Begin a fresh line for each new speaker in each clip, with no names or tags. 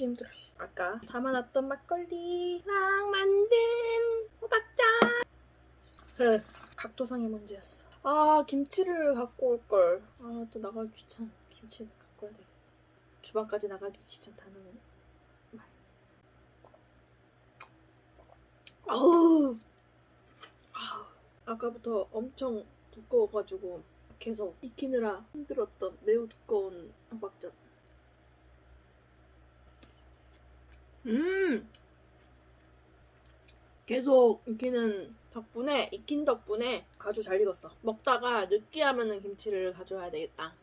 아씨 힘들어. 아까 담아놨던 막걸리랑 만든 호박자. 각도상의 문제였어. 아 김치를 갖고 올 걸. 아 또 나가기 귀찮. 김치를 갖고 와야 돼. 주방까지 나가기 귀찮다는 말. 아우. 아까부터 엄청 두꺼워가지고 계속 익히느라 힘들었던 매우 두꺼운 호박전. 음! 계속 익히는 덕분에, 익힌 덕분에 아주 잘 익었어. 먹다가 느끼하면은 김치를 가져와야 되겠다.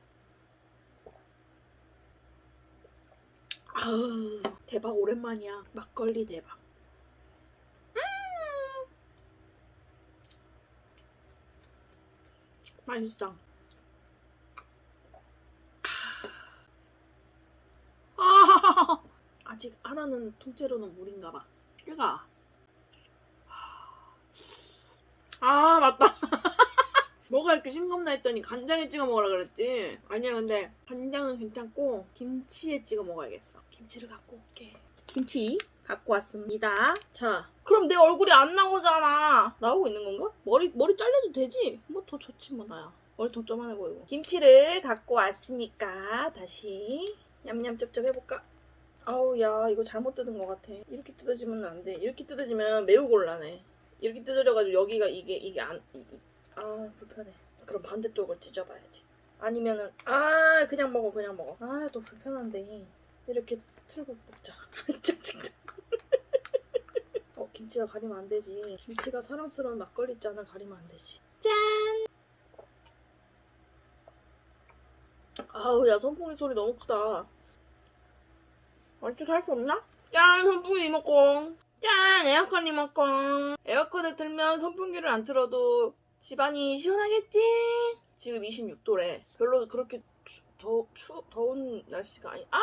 아우, 대박 오랜만이야. 막걸리 대박. 음! 맛있어. 아, 아직 하나는 통째로는 물인가 봐. 깨가. 아, 맞다. 뭐가 이렇게 싱겁나 했더니 간장에 찍어 먹으라 그랬지. 아니야, 근데 간장은 괜찮고 김치에 찍어 먹어야겠어. 김치를 갖고 올게. 김치 갖고 왔습니다. 자, 그럼 내 얼굴이 안 나오잖아. 나오고 있는 건가? 머리 머리 잘려도 되지? 뭐 더 좋지 뭐 나야. 머리 좀 쪼만해 보이고. 김치를 갖고 왔으니까 다시 냠냠 쩝쩝 해볼까? 아우 야 이거 잘못 뜯은 것 같아. 이렇게 뜯어지면 안 돼. 이렇게 뜯어지면 매우 곤란해. 이렇게 뜯어져가지고 여기가 이게 이게 안 이, 이- 아 불편해. 그럼 반대쪽을 찢어봐야지. 아니면은 아 그냥 먹어 그냥 먹어. 아 또 불편한데 이렇게 틀고 먹자. 어 김치가 가리면 안 되지. 김치가 사랑스러운 막걸리 잔을 가리면 안 되지. 짠. 아우 야 선풍기 소리 너무 크다. 어떻게 할 수 없나? 짠 선풍기 리모컨. 짠 에어컨 리모컨. 에어컨을 틀면 선풍기를 안 틀어도 집안이 시원하겠지? 지금 26도래. 별로 그렇게 추, 더, 추, 더운 날씨가 아니 아!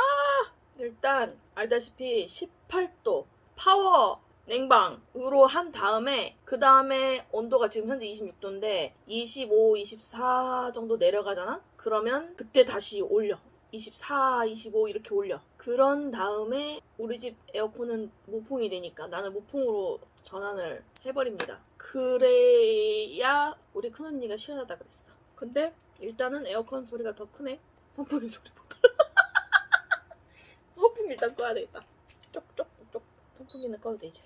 일단 알다시피 18도. 파워 냉방으로 한 다음에 그 다음에 온도가 지금 현재 26도인데 25, 24 정도 내려가잖아? 그러면 그때 다시 올려 24, 25 이렇게 올려. 그런 다음에 우리 집 에어컨은 무풍이 되니까 나는 무풍으로 전환을 해버립니다. 그래야 우리 큰언니가 시원하다 그랬어. 근데 일단은 에어컨 소리가 더 크네. 선풍기 소리보다. 선풍기 일단 꺼야 되겠다. 쪽쪽쪽 선풍기는 꺼도 되지.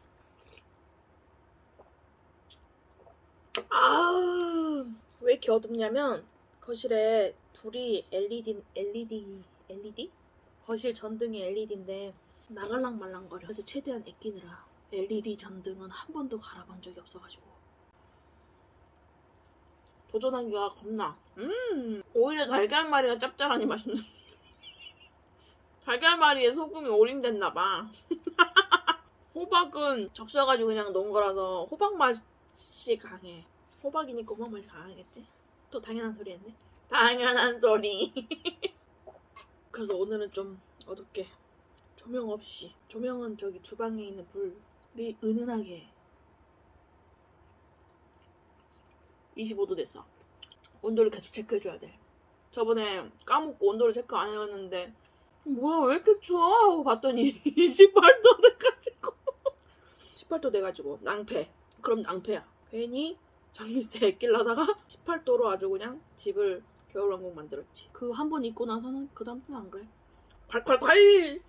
아우 왜 이렇게 어둡냐면 거실에 불이 LED LED LED 거실 전등이 LED인데 나갈랑 말랑거려. 그래서 최대한 아끼느라 LED 전등은 한 번도 갈아본 적이 없어가지고 도전하기가 겁나. 음 오히려 달걀말이가 짭짤하니 맛있네. 달걀말이에 소금이 올인됐나봐. 호박은 적셔가지고 그냥 놓은 거라서 호박 맛이 강해. 호박이니까 호박 맛이 강하겠지? 또 당연한 소리 했네. 당연한 소리. 그래서 오늘은 좀 어둡게 조명 없이 조명은 저기 주방에 있는 불이 은은하게 25도 됐어. 온도를 계속 체크해줘야 돼. 저번에 까먹고 온도를 체크 안 해왔는데 뭐야 왜 이렇게 추워? 하고 봤더니 18도 돼가지고 18도 돼가지고 낭패. 그럼 낭패야. 괜히 전기세 끼려다가 18도로 아주 그냥 집을 겨울왕국 만들었지. 그 한 번 입고 나서는 그 다음부터는 안 그래. 콸콸콸!